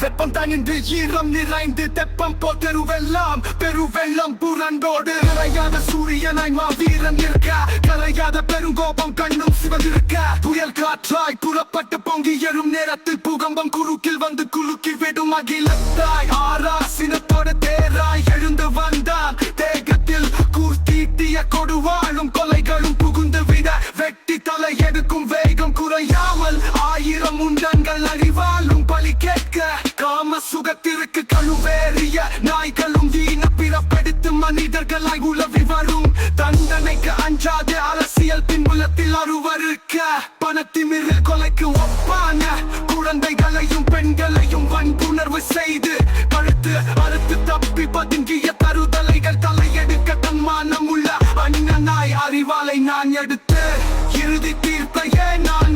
வெப்பம் தனிந்து ஈரம் நிறைந்து தெப்பம் போ தெருவெல்லாம் பெருவெள்ளம் புரண்டோடு நிறையாத சூரியனாய் மாவீரன் இருக்க கரையாத பெருங்கோபம் கண்ணும் சிவந்திருக்க. புயல் காற்றாய் புறப்பட்டு பொங்கி எழும் நேரத்தில் பூகம்பம் குறுக்கில் வந்து குலுக்கி விடும் அகிலத்தாய். ஆறா சினத்தோடு தேராய் சுகத்திற்கு கழுவேறிய நாய்களும் வீண பிறப்பெடுத்து மனிதர்களாய் உலவி வரும். தண்டனைக்கு அஞ்சாத அரசியல் பின்புலத்தில் அருவருக்க பணத்திமிரு கொலைக்கு ஒப்பான குழந்தைகளையும் பெண்களையும் வன்புணர்வு செய்து கழுத்து அறுத்து தப்பி பதுங்கிய தருதலைகள் தலையெடுக்க தன்மானம் உள்ள அண்ணனாய் அறிவாலை நான் எடுத்து இறுதி தீர்ப்பையே நான்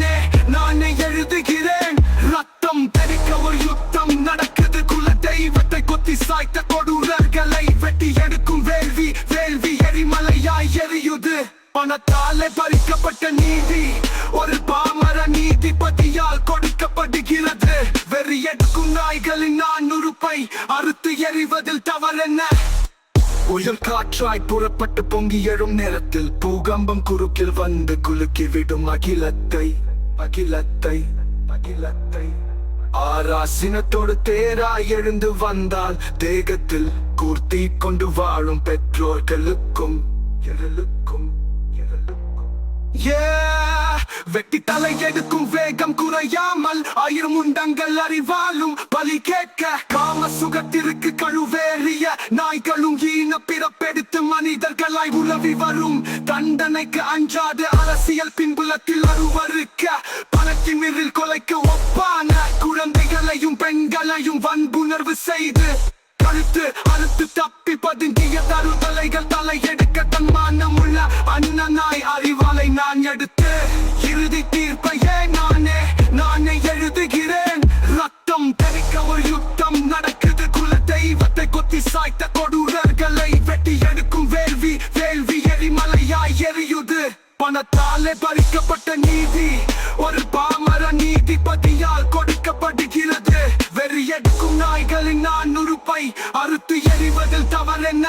பணத்தாலே பறிக்கப்பட்ட நீதி. ஒரு பாமர நீதிபதியால் கொடுக்கப்படுகிறது. வெறி எடுக்கும் நாய்களின் நான் உறுப்பை அறுத்து எறிவதில் தவறென்ன? உயிர் காற்றாய் புறப்பட்டு பொங்கி எழும் நேரத்தில் பூகம்பம் குறுக்கில் வந்து குலுக்கி விடும் அகிலத்தை அகிலத்தை அகிலத்தை. ஆராசினத்தோடு தேராய் எழுந்து வந்தால் தேகத்தில் கூர்த்தி கொண்டு வாழும் பெற்றோர்களுக்கும் எழலுக்கும் எழலுக்கும் Yeah! வெட்டி தலை எடுக்கும் வேகம் குறையாமல் ஆயிரம் உண்டங்கள் அறிவாலும் பலி கேட்க காம சுகத்திற்கு கழுவேறிய நாய்களும் ஈன பிறப்பெடுத்து மனிதர்களாய் உலவி வரும். தண்டனைக்கு அஞ்சாத அரசியல் பின்புலத்தில் அருவருக்க மீறில் கொலைக்கு ஒப்பான குழந்தைகளையும் பெண்களையும் வன்புணர்வு செய்து கழுத்து அறுத்து தப்பி பதுங்கிய தருதலைகள் தலையெடுக்க தன் மானமுள்ள அண்ணனாய் நான் எடுத்து இறுதி தீர்ப்பையே நானே நானே எழுதுகிறேன். ரத்தம் தெரிக்க ஒரு யுத்தம் நடக்குது. குல தெய்வத்தை கொத்தி சாய்த்த கொடூரர்களை வெட்டி எடுக்கும் வேள்வி வேள்வி எரிமலையாய் எரியுது. பணத்தாலே பறிக்கப்பட்ட நீதி ஒரு பாமர நீதிபதியால் கொடுக்கப்படுகிறது. வெறி எடுக்கும் நாய்களின் நான் உறுப்பை அறுத்து எறிவதில் தவறென்ன?